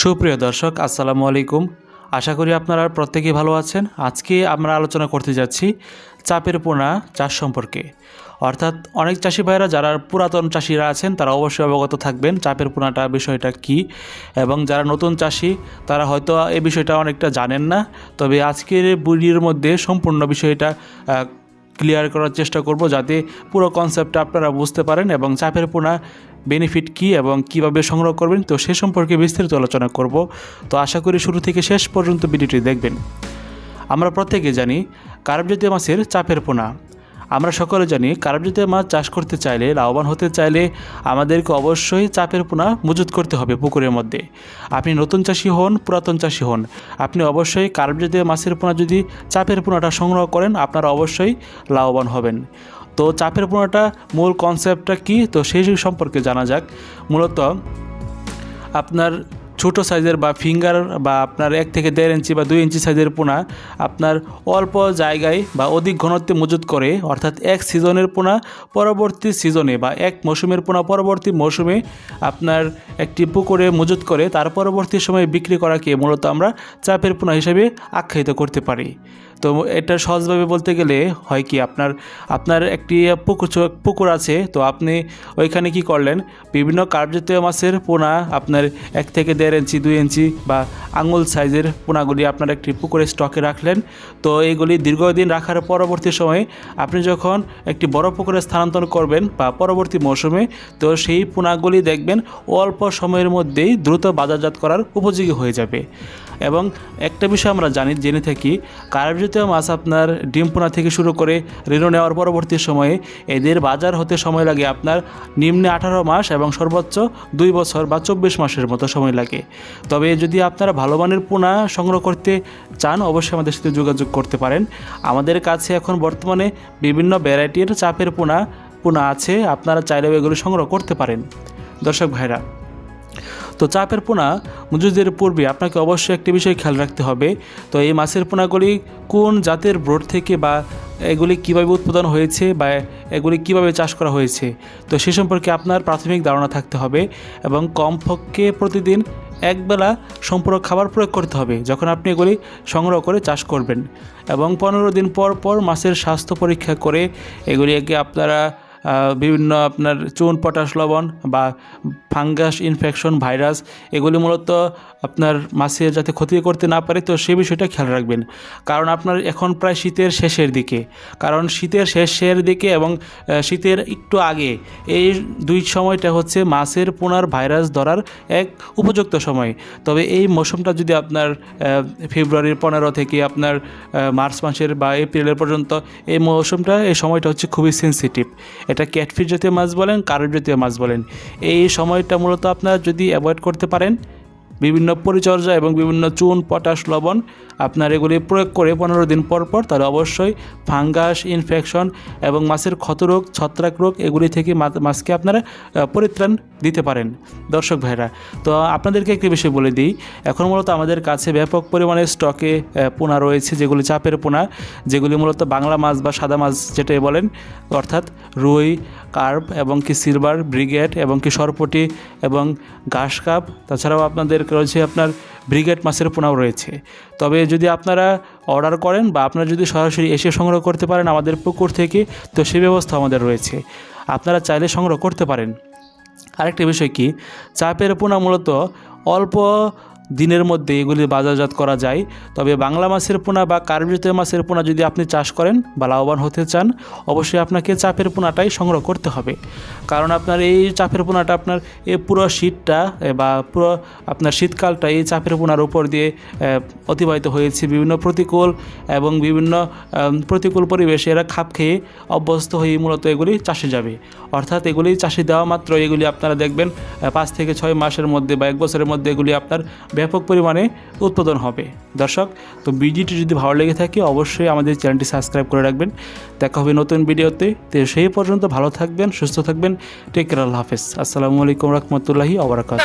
সুপ্রিয় দর্শক, আসসালামু আলাইকুম। আশা করি আপনারা প্রত্যেকেই ভালো আছেন। আজকে আমরা আলোচনা করতে যাচ্ছি চাপের পোনা চাষ সম্পর্কে। অর্থাৎ অনেক চাষি ভাইরা যারা পুরাতন চাষিরা আছেন, তারা অবশ্যই অবগত থাকবেন চাপের পোনাটা বিষয়টা কি এবং যারা নতুন চাষি, তারা হয়তো এই বিষয়টা অনেকটা জানেন না। তবে আজকের ভিডিওর মধ্যে সম্পূর্ণ বিষয়টা ক্লিয়ার করার চেষ্টা করব যাতে পুরো কনসেপ্টটা আপনারা বুঝতে পারেন এবং চাপের পোনা বেনিফিট কি এবং কীভাবে সংগ্রহ করবেন, তো সে সম্পর্কে বিস্তারিত আলোচনা করব। তো আশা করি শুরু থেকে শেষ পর্যন্ত ভিডিওটি দেখবেন। আমরা প্রত্যেকে জানি কার্প জাতীয় মাছের চাপের পোনা আমরা সকলে জানি কার্প জাতীয় মাছ চাষ করতে চাইলে, লাভবান হতে চাইলে আমাদেরকে অবশ্যই চাপের পোনা মজুত করতে হবে পুকুরের মধ্যে। আপনি নতুন চাষি হন, পুরাতন চাষি হন। আপনি অবশ্যই কার্প জাতীয় মাছের পোনা যদি চাপের পোনাটা সংগ্রহ করেন, আপনারা অবশ্যই লাভবান হবেন। তো চাপের পোনাটা মূল কনসেপ্টটা কি? তো সেই সম্পর্কে জানা যাক। মূলত আপনার ছোট সাইজের বা ফিঙ্গার বা আপনার এক থেকে দেড় ইঞ্চি বা দুই ইঞ্চি সাইজের পোনা আপনার অল্প জায়গায় বা অধিক ঘনত্বে মজুত করে, অর্থাৎ এক সিজনের পোনা পরবর্তী সিজনে বা এক মৌসুমের পোনা পরবর্তী মৌসুমে আপনার একটি পুকুরে মজুত করে, তার পরবর্তী সময়ে বিক্রি করাকে মূলত আমরা চাপের পোনা হিসেবে আখ্যায়িত করতে পারি। তো এটা সহজভাবে বলতে গেলে হয় কি, আপনার আপনার একটি পুকুর পুকুর আছে, তো আপনি ওইখানে কি করলেন, বিভিন্ন কার্পজাতীয় মাছের পোনা আপনার এক থেকে দেড় ইঞ্চি, দুই ইঞ্চি বা আঙুল সাইজের পোনাগুলি আপনার একটি পুকুরে স্টকে রাখলেন। তো এইগুলি দীর্ঘদিন রাখার পরবর্তী সময়ে আপনি যখন একটি বড় পুকুরে স্থানান্তর করবেন বা পরবর্তী মৌসুমে, তো সেই পোনাগুলি দেখবেন অল্প সময়ের মধ্যেই দ্রুত বাজারজাত করার উপযোগী হয়ে যাবে। এবং একটা বিষয় আমরা জানি, জেনে থাকি কার্পজাতীয় মাছ আপনার ডিম পোনা থেকে শুরু করে ঋণ নেওয়ার পরবর্তী সময়ে এদের বাজার হতে সময় লাগে আপনার নিম্নে আঠারো মাস এবং সর্বোচ্চ দুই বছর বা চব্বিশ মাসের মতো সময় লাগে। তবে যদি আপনারা ভালো মানের পোনা সংগ্রহ করতে চান, অবশ্যই আমাদের সাথে যোগাযোগ করতে পারেন। আমাদের কাছে এখন বর্তমানে বিভিন্ন ভ্যারাইটির চাপের পোনা পোনা আছে, আপনারা চাইলেও এগুলো সংগ্রহ করতে পারেন। দর্শক ভাইরা তো চাপের পোনা মজুদের পূর্বে আপনাকে অবশ্যই একটি বিষয় খেয়াল রাখতে হবে। তো এই মাছের পোনাগুলি কোন জাতের ব্রোড থেকে বা এগুলি কীভাবে উৎপাদন হয়েছে বা এগুলি কীভাবে চাষ করা হয়েছে? তো সে সম্পর্কে আপনার প্রাথমিক ধারণা থাকতে হবে এবং কমপক্ষে প্রতিদিন একবেলা সম্পূরক খাবার প্রয়োগ করতে হবে যখন আপনি এগুলি সংগ্রহ করে চাষ করবেন। এবং পনেরো দিন পর পর মাছের স্বাস্থ্য পরীক্ষা করে এগুলিকে আপনারা বিভিন্ন আপনার চুন, পটাশ লবণ বা ফাঙ্গাস ইনফেকশন ভাইরাস এগুলি মূলত আপনার মাছের যাতে ক্ষতি করতে না পারে, তো সেই বিষয়টা খেয়াল রাখবেন। কারণ আপনার এখন প্রায় শীতের শেষের দিকে। কারণ শীতের শেষের দিকে এবং শীতের একটু আগে এই দুই সময়টা হচ্ছে মাছের পোনার ভাইরাস ধরার এক উপযুক্ত সময়। তবে এই মৌসুমটা যদি আপনার ফেব্রুয়ারির পনেরো থেকে আপনার মার্চ মাসের বা এপ্রিলের পর্যন্ত এই মৌসুমটা, এই সময়টা হচ্ছে খুবই সেন্সিটিভ এটা ক্যাটফিশ জাতীয় মাছ বলেন কারুর জাতীয় মাছ বলেন। এই সময়টা মূলত আপনারা যদি অ্যাভয়েড করতে পারেন বিভিন্ন পরিচর্যা এবং বিভিন্ন চুন, পটাশ, লবণ আপনার এগুলি প্রয়োগ করে পনেরো দিন পর পর তাহলে অবশ্যই ফাঙ্গাস, ইনফেকশন এবং মাছের ক্ষতরোগ ছত্রাক রোগ এগুলি থেকে মাছকে আপনারা পরিত্রাণ দিতে পারেন। দর্শক ভাইরা, তো আপনাদেরকে একটি বিষয় বলে দিই, এখন মূলত আমাদের কাছে ব্যাপক পরিমাণে স্টকে পোনা রয়েছে যেগুলি চাপের পোনা, যেগুলি মূলত বাংলা মাছ বা সাদা মাছ যেটাই বলেন, অর্থাৎ রুই কার্প এবং কি সিলভার ব্রিগেড এবং কি সরপটি এবং ঘাস কাপ, তাছাড়াও আপনাদের রয়েছে আপনার ব্রিগেড মাছের পোনাও রয়েছে। তবে যদি আপনারা অর্ডার করেন বা আপনারা যদি সরাসরি এসে সংগ্রহ করতে পারেন আমাদের পুকুর থেকে, তো সে ব্যবস্থা আমাদের রয়েছে। আপনারা চাইলে সংগ্রহ করতে পারেন। আরেকটি বিষয় কি? চাপের পোনা মূলত অল্প দিনের মধ্যে এগুলি বাজারজাত করা যায়। তবে বাংলা মাছের পোনা বা কার্বিত মাছের পোনা যদি আপনি চাষ করেন বা লাভবান হতে চান, অবশ্যই আপনাকে চাপের পোনাটাই সংগ্রহ করতে হবে। কারণ আপনার এই চাপের পোনাটা আপনার এই পুরো শীতটা বা পুরো আপনার শীতকালটা এই চাপের পোনার উপর দিয়ে অতিবাহিত হয়েছে। বিভিন্ন প্রতিকূল এবং বিভিন্ন প্রতিকূল পরিবেশে এরা খাপ খেয়ে অভ্যস্ত হয়ে মূলত এগুলি চাষে যাবে। অর্থাৎ এগুলি চাষে দেওয়া মাত্র এগুলি আপনারা দেখবেন পাঁচ থেকে ছয় মাসের মধ্যে বা এক বছরের মধ্যে এগুলি আপনার ব্যাপক পরিমাণে উৎপাদন হবে। দর্শক, তো ভিডিওটি যদি ভালো লেগে থাকে, অবশ্যই আমাদের চ্যানেলটি সাবস্ক্রাইব করে রাখবেন। দেখা হবে নতুন ভিডিওতে। তো সেই পর্যন্ত ভালো থাকবেন, সুস্থ থাকবেন। টেক কেয়ার আল্লাহ হাফেজ। আসসালামু আলাইকুম রহমতুল্লাহি আবরাকাত